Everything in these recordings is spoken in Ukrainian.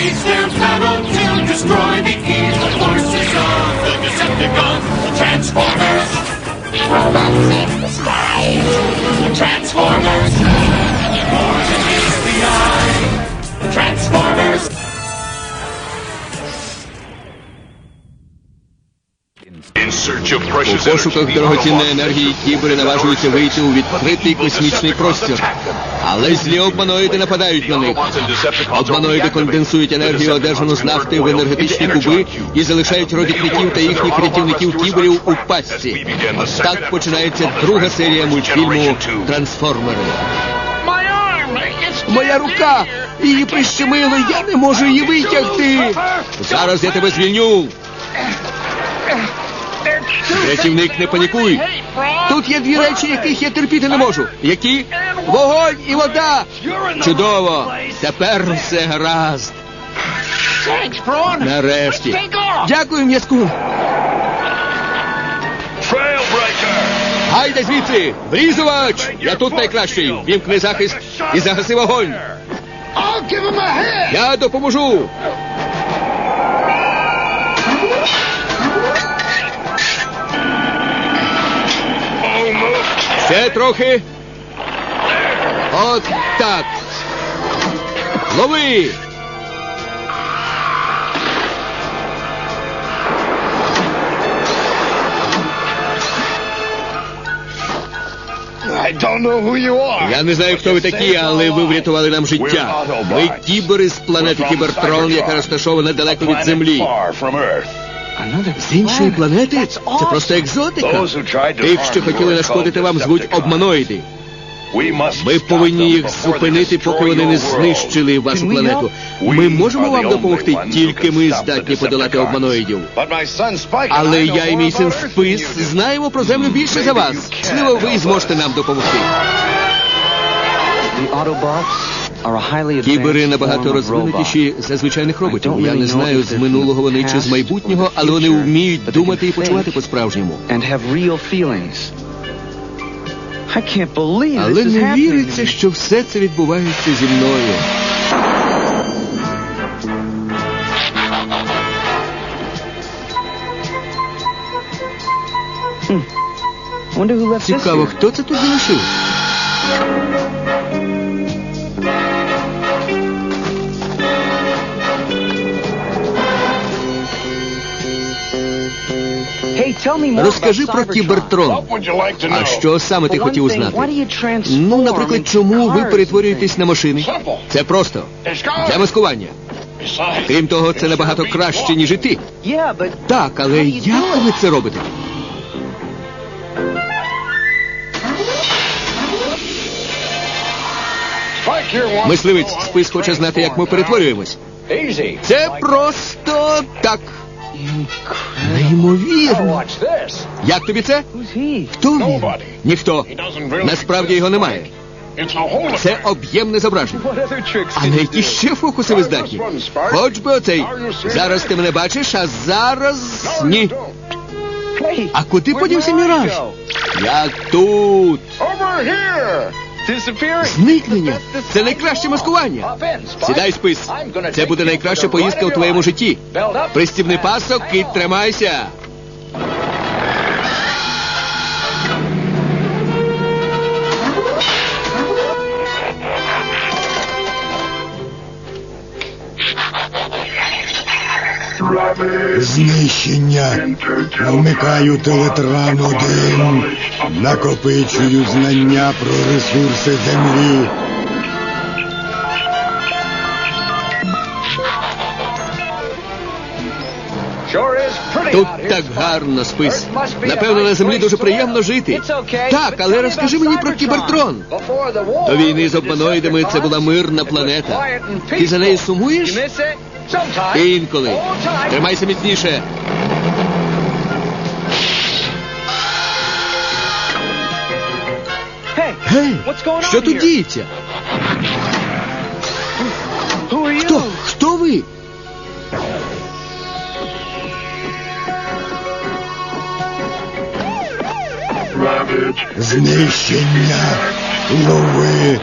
raise their battle to destroy the evil forces of the Decepticons. The Transformers. Robots in disguise. The Transformers. More than meets the eye. The Transformers. У пошуках дорогоцінної енергії кібери наважуються вийти у відкритий космічний простір. Але злі обманоїди нападають на них. Обманоїди конденсують енергію, одержану з нафти в енергетичні куби і залишають робітників та їхніх рятівників кіберів у пастці. Так починається друга серія мультфільму Трансформери. Моя рука! Її прищемило, я не можу її витягти. Зараз я тебе звільню. Рятівник, не панікуй. Тут є дві речі, яких я терпіти не можу. Які? Вогонь і вода. Чудово. Тепер все гаразд. Нарешті. Дякую, м'язку. Гайда звідси! Врізувач! Я тут найкращий. Вімкни захист і загаси вогонь. Я допоможу. Ще трохи. От так. Лови! Я не знаю, хто ви такі, але ви врятували нам життя. Ми кібери з планети Кібертрон, яка розташована далеко від землі. З іншої планети? Це просто екзотика. Тих, що хотіли нашкодити вам, звуть обманоїди. Ми повинні їх зупинити, поки вони не знищили вашу планету. Ми можемо вам допомогти, тільки ми здатні подолати обманоїдів. Але я і мій син Спис знаємо про землю більше за вас. Можливо, ви зможете нам допомогти. Кібери набагато розвинутіші за звичайних роботів. Я не знаю, з минулого вони чи з майбутнього, але вони вміють думати і почувати по-справжньому. Але не віриться, що все це відбувається зі мною. Цікаво, хто це тут залишив? Розкажи про Кібертрон. А що саме ти хотів узнати? Ну, наприклад, чому ви перетворюєтесь на машини? Це просто для маскування. Крім того, це набагато краще, ніж і ти. Так, але як ви це робите? Мисливець спис хоче знати, як ми перетворюємось. Це просто так. Неймовірно. Як тобі це? Хто він? Ніхто. Насправді його немає. Це об'ємне зображення. А на які ще фокуси ви здатні? Хоч би оцей. Зараз ти мене бачиш, а зараз ні. А куди подівся міраж? Я тут. Зникнення. Це найкраще маскування. Сідай спис. Це буде найкраща поїздка у твоєму житті. Пристібний пасок і тримайся. Знищення. Вмикаю телетран один. Накопичую знання про ресурси землі. Тут так гарно спис. Напевно, на землі дуже приємно жити. Так, але розкажи мені про кібертрон. До війни з обманоїдами це була мирна планета. Ти за нею сумуєш? Інколи. Тримайся міцніше. Гей, що тут діється? Хто? Хто ви? Знищення. Лови.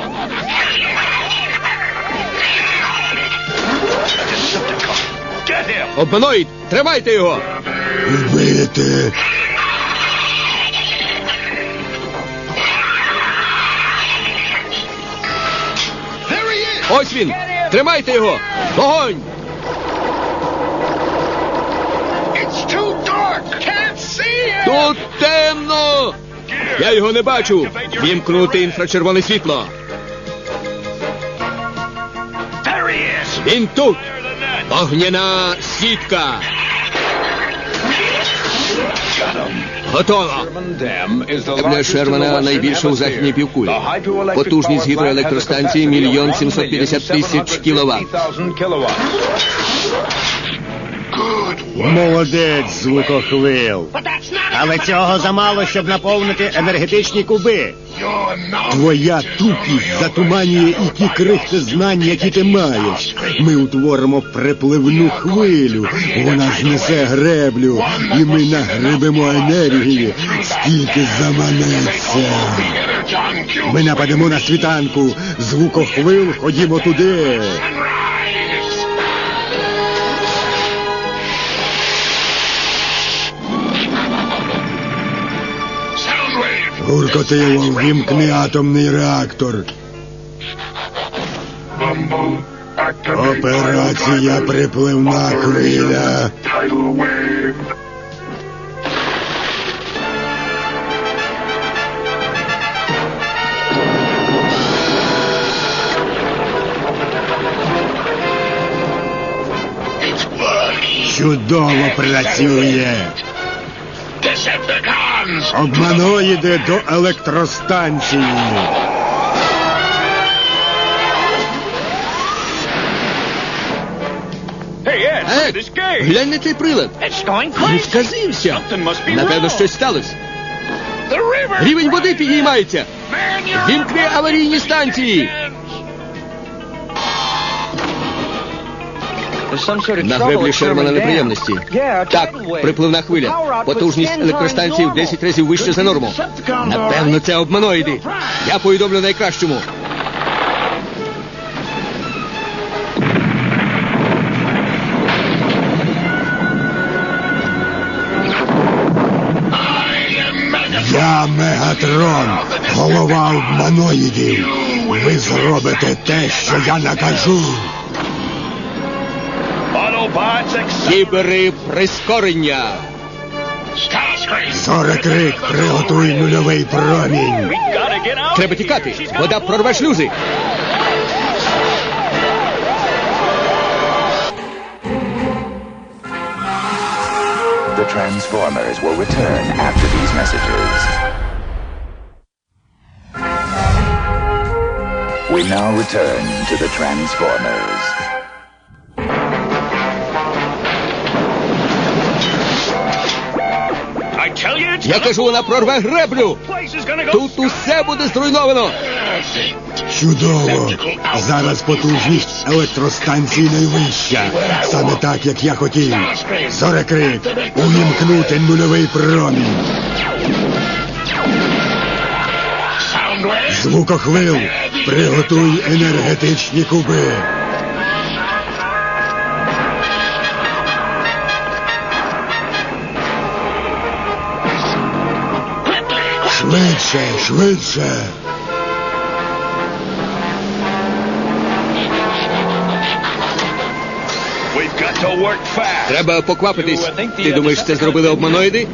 Обманоїд! Тримайте його! Вбити. Ось він! Тримайте його! Вогонь! Тут темно! Я його не бачу! Вімкнути інфрачервоне світло! Він тут! Огняна сітка! Готово! Для Шермана найбільша у західній півкулі. Потужність гідроелектростанції мільйон 750 тисяч кіловат. Молодець, звукохвил. Але цього замало, щоб наповнити енергетичні куби. Твоя тупість затуманює і ті крихти знань, які ти маєш. Ми утворимо припливну хвилю. Вона знесе греблю, і ми нагребемо енергії, скільки заманеться. Ми нападемо на світанку. Звукохвил, ходімо туди. Гуркотило, вімкни атомний реактор. Операція припливна хвиля. Чудово працює. Обманоїди до електростанції. Gauge. глянь на цей прилад! Він сказився! Напевно, щось сталося. Рівень води підіймається! Man, Вімкни аварійні станції! На греблі Шермана неприємності. Так, припливна хвиля. Потужність електростанції в 10 разів вище за норму. Напевно, це обманоїди. Я повідомлю найкращому. Я Мегатрон, голова обманоїдів. Ви зробите те, що я накажу. Autobots accept. Кібери прискорення. Starscream. Зорекрик, приготуй нульовий промінь. We gotta get out. Треба of here. тікати. She's got Вода прорве шлюзи. The Transformers will return after these messages. We now return to the Transformers. Я кажу, вона прорве греблю. Тут усе буде зруйновано. Чудово! Зараз потужність електростанції найвища. Саме так, як я хотів. Зорекрик, увімкнути нульовий промінь. Звукохвил, приготуй енергетичні куби. Швидше, швидше. We've got to work fast. Треба поквапитись. Ти думаєш, це зробили обманоїди?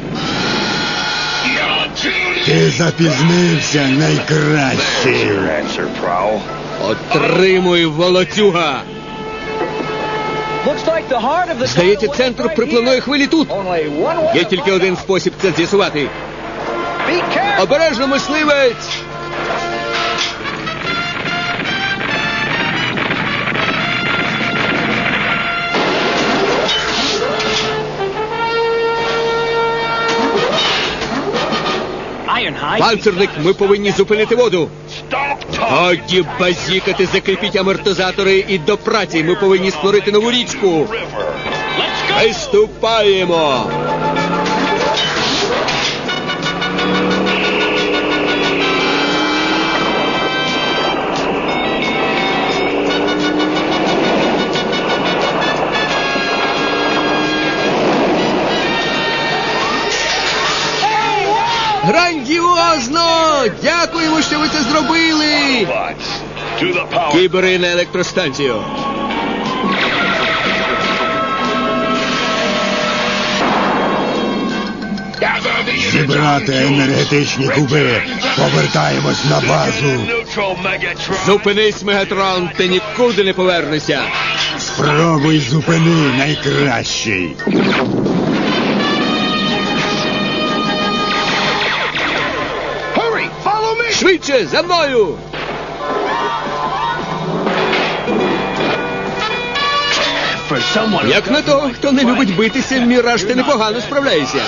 Ти запізнився найкращий. Answer, Отримуй, волоцюга. Здається, центр припливної хвилі тут. Є тільки один спосіб це з'ясувати. Обережно, мисливець! Панцерник, ми повинні зупинити воду. Годі базікати, закріпіть амортизатори і до праці. Ми повинні створити нову річку. River. Грандіозно! Дякуємо, що ви це зробили! Кібери на електростанцію. Зібрати енергетичні куби. Повертаємось на базу. Зупинись, Мегатрон, ти нікуди не повернешся. Спробуй зупини найкращий. Швидше, за мною! Як на того, хто не любить битися, Міраж, ти непогано справляєшся.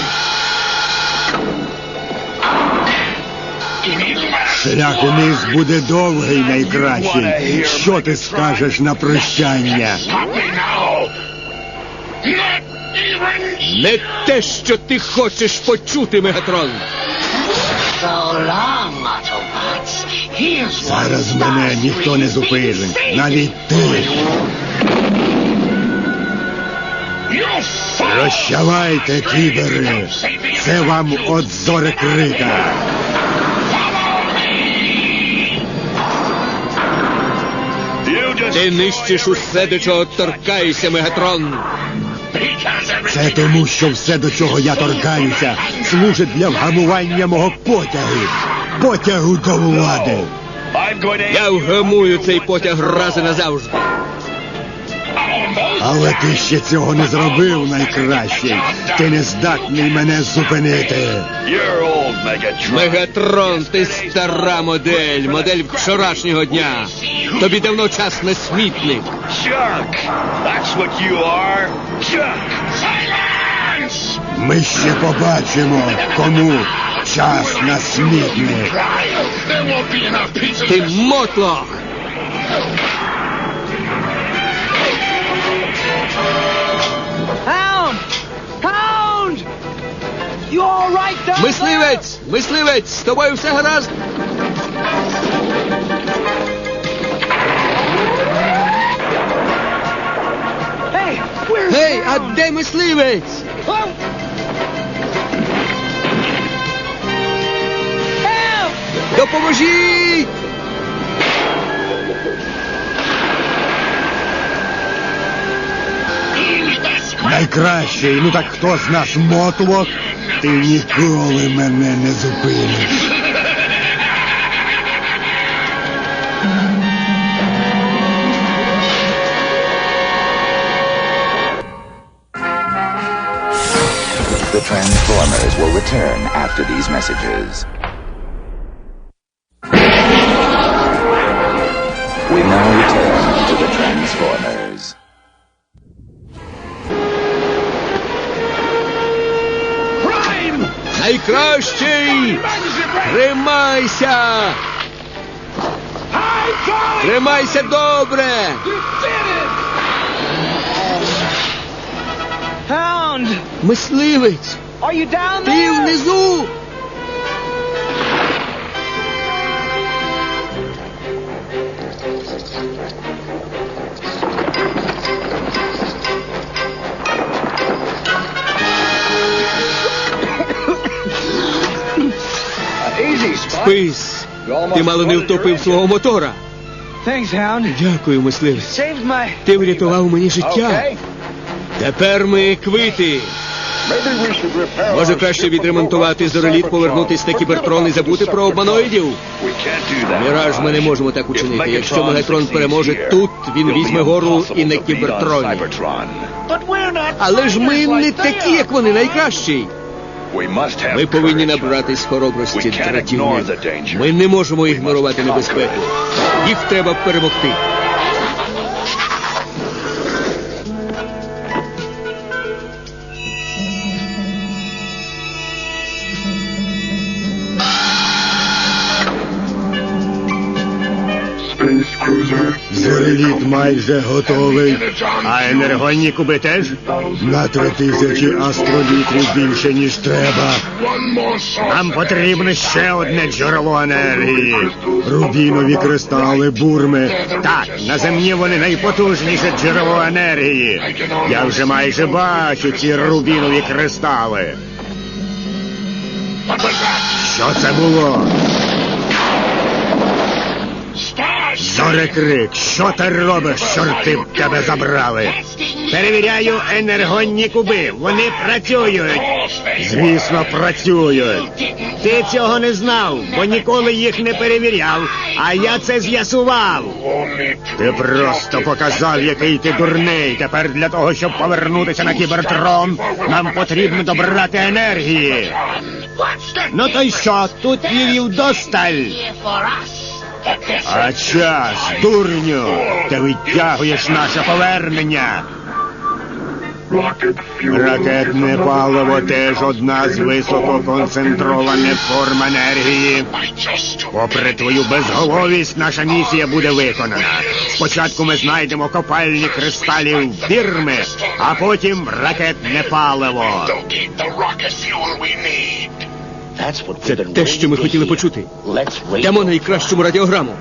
Шлях униз буде довгий найкращий. Що ти скажеш на прощання? Не те, що ти хочеш почути, Мегатрон. so long, Autobots. Зараз мене ніхто не зупинить. Навіть ти. Прощавайте, кібери. Це вам от. You just. Ти нищиш усе, до чого торкаєшся, Мегатрон. Це тому, що все, до чого я торкаюся, служить для вгамування мого потягу. Потягу до влади. Я вгамую цей потяг раз і назавжди. Але ти ще цього не зробив найкращий. Ти не здатний мене зупинити. Мегатрон, ти стара модель, модель вчорашнього дня. Тобі давно час на смітник. Ми ще побачимо, кому час на смітник. There won't be enough pieces Ти of мотлох! Hound! Hound! You all right down there? Мисливець! Мисливець! З тобою все гаразд? Hey, where's Гей, а Hound? де мисливець? Oh! Допоможіть! Найкращий, ну так хто з нас мотлок? Ти ніколи мене не зупиниш. The Transformers will return after these messages. Тримайся! Тримайся добре! Мисливець! Ти внизу! Спис! Ти мало не втопив свого мотора. Дякую, мисливець. Ти врятував мені життя. Тепер ми квити. Може краще відремонтувати зореліт, повернутися на кібертрон і забути про обманоїдів? Міраж, ми не можемо так учинити. Якщо Мегатрон переможе тут, він візьме гору і на кібертроні. Але ж ми не такі, як вони, найкращі. Ми повинні набратись хоробрості дратівні. Ми не можемо ігнорувати небезпеку. Їх треба перемогти. Зореліт майже готовий. А енергонні куби теж? На три тисячі астролітрів більше, ніж треба. Нам потрібно ще одне джерело енергії. Рубінові кристали, бурми. Так, на землі вони найпотужніше джерело енергії. Я вже майже бачу ці рубінові кристали. Що це було? Зорекрик, що ти робиш, чорти в тебе забрали? Перевіряю енергонні куби. Вони працюють. Звісно, працюють. Ти цього не знав, бо ніколи їх не перевіряв, а я це з'ясував. Ти просто показав, який ти дурний. Тепер для того, щоб повернутися на кібертрон, нам потрібно добрати енергії. Ну то й що, тут її вдосталь. А час, дурню, ти відтягуєш наше повернення. Ракетне паливо теж одна з висококонцентрованих форм енергії. Попри твою безголовість, наша місія буде виконана. Спочатку ми знайдемо копальні кристалів фірми, а потім ракетне паливо. Це те, що ми хотіли почути. Йдемо найкращому радіограму.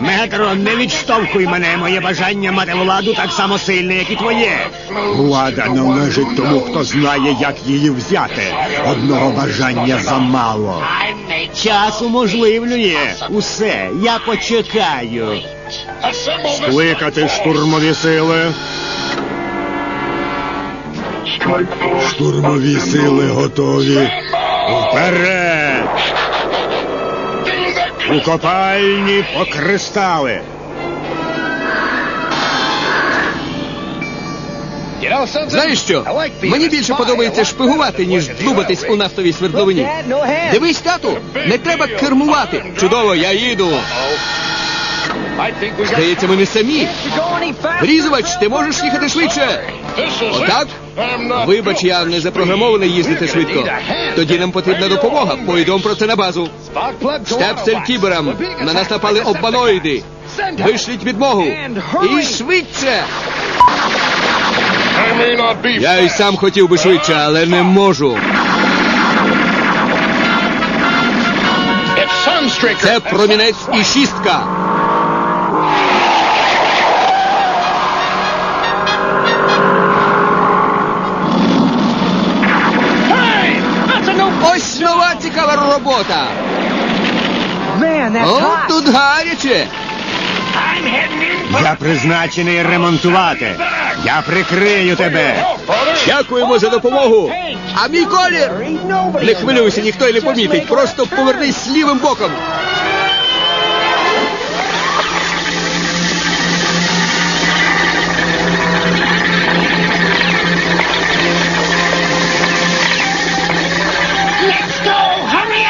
Мегатрон, не відштовхуй мене. Моє бажання мати владу так само сильне, як і твоє. Влада належить тому, хто знає, як її взяти. Одного бажання замало. Час уможливлює усе. Я почекаю. Скликати штурмові сили. Штурмові сили готові. Вперед! У копальні по кристали. Знаєш що? Мені більше подобається шпигувати, ніж длубатись у нафтовій свердловині. Дивись, тату, не треба кермувати. Чудово, я їду. Здається, ми не самі. Різувач, ти можеш їхати швидше. Отак? Вибач, я не запрограмований їздити швидко. Тоді нам потрібна допомога. Повідом про це на базу. Штепсель кіберам. На нас напали обманоїди. Вишліть відмогу. І швидше. Я і сам хотів би швидше, але не можу. Це промінець і шістка. Робота. О, тут гаряче. Я призначений ремонтувати. Я прикрию тебе. Дякуємо за допомогу. А мій колір? Не хвилюйся, ніхто й не помітить. Просто повернись лівим боком.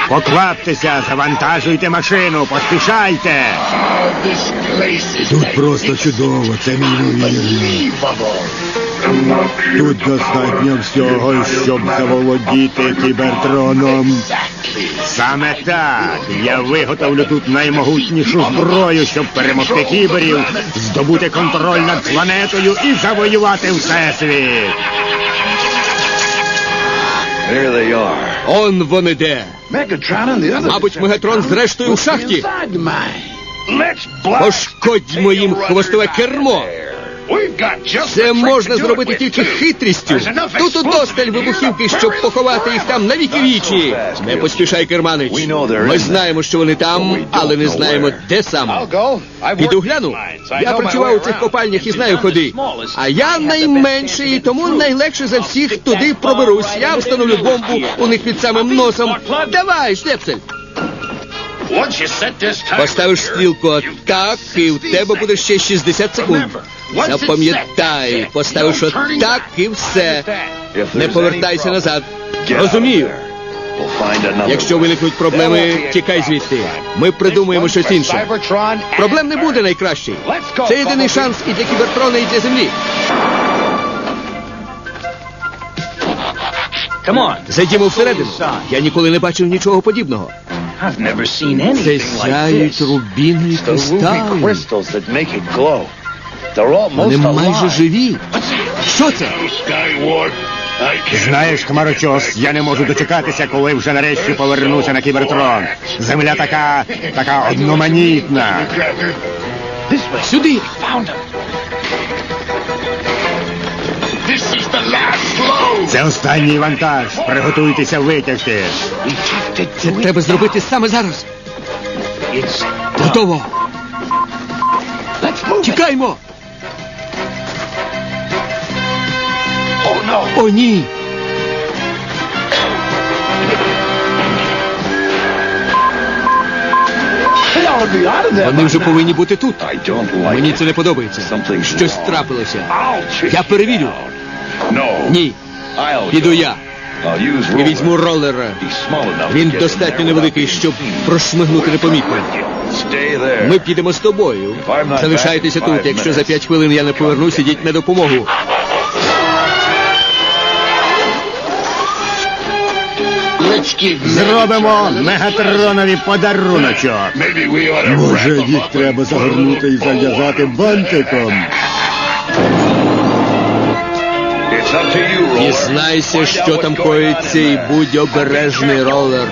Покваптеся, завантажуйте машину, поспішайте. Тут просто чудово, це неймовірно. Тут достатньо всього, щоб заволодіти кібертроном. Саме так. Я виготовлю тут наймогутнішу зброю, щоб перемогти кіберів, здобути контроль над планетою і завоювати всесвіт. There they are. Он вони де. Мабуть, Мегатрон зрештою у шахті. Пошкодь моїм Пошкодьмо їм хвостове кермо. Це можна зробити тільки хитрістю. Тут удосталь вибухівки, щоб поховати їх там на віки вічі. Не поспішай, керманич. Ми знаємо, що вони там, але не знаємо, де саме. Піду гляну. Я працював у цих копальнях і знаю ходи. А я найменший, і тому найлегше за всіх туди проберусь. Я встановлю бомбу у них під самим носом. Давай, штепсель. Поставиш стрілку так, і в тебе буде ще 60 секунд. Запам'ятай, поставиш отак і все. Не повертайся назад. Розумію. We'll find another Якщо виникнуть проблеми, тікай звідти. Ми придумаємо щось інше. Проблем не буде найкращий. Це єдиний шанс і для кібертрона, і для землі. Зайдімо всередину. Я ніколи не бачив нічого подібного. I've never seen anything Це like сяють The ruby кристали. crystals that make it glow. They're Вони майже живі. Що це? Знаєш, хмарочос, я не можу дочекатися, коли вже нарешті повернуся на кібертрон. Земля така, така одноманітна. Сюди. Це останній вантаж. Приготуйтеся витягти. Це треба зробити саме зараз. Готово. Тікаймо. О, ні. Вони вже повинні бути тут. Мені це не подобається. Щось трапилося. Я перевірю. Ні, піду я. І візьму ролера. Він достатньо невеликий, щоб прошмигнути непомітно. Ми підемо з тобою. Залишайтеся тут. Якщо за п'ять хвилин я не повернусь, ідіть на допомогу. Зробимо мегатронові подаруночок. Може, їх треба загорнути і зав'язати бантиком. Дізнайся, що там коїться, і будь обережний ролер.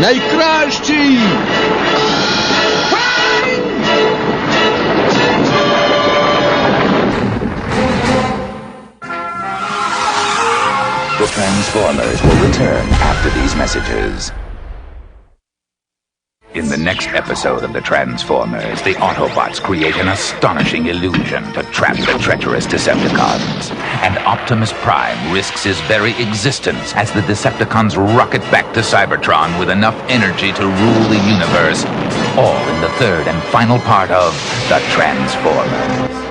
Найкращий! Transformers will return after these messages. In the next episode of the Transformers, the Autobots create an astonishing illusion to trap the treacherous Decepticons. And Optimus Prime risks his very existence as the Decepticons rocket back to Cybertron with enough energy to rule the universe. All in the third and final part of The Transformers.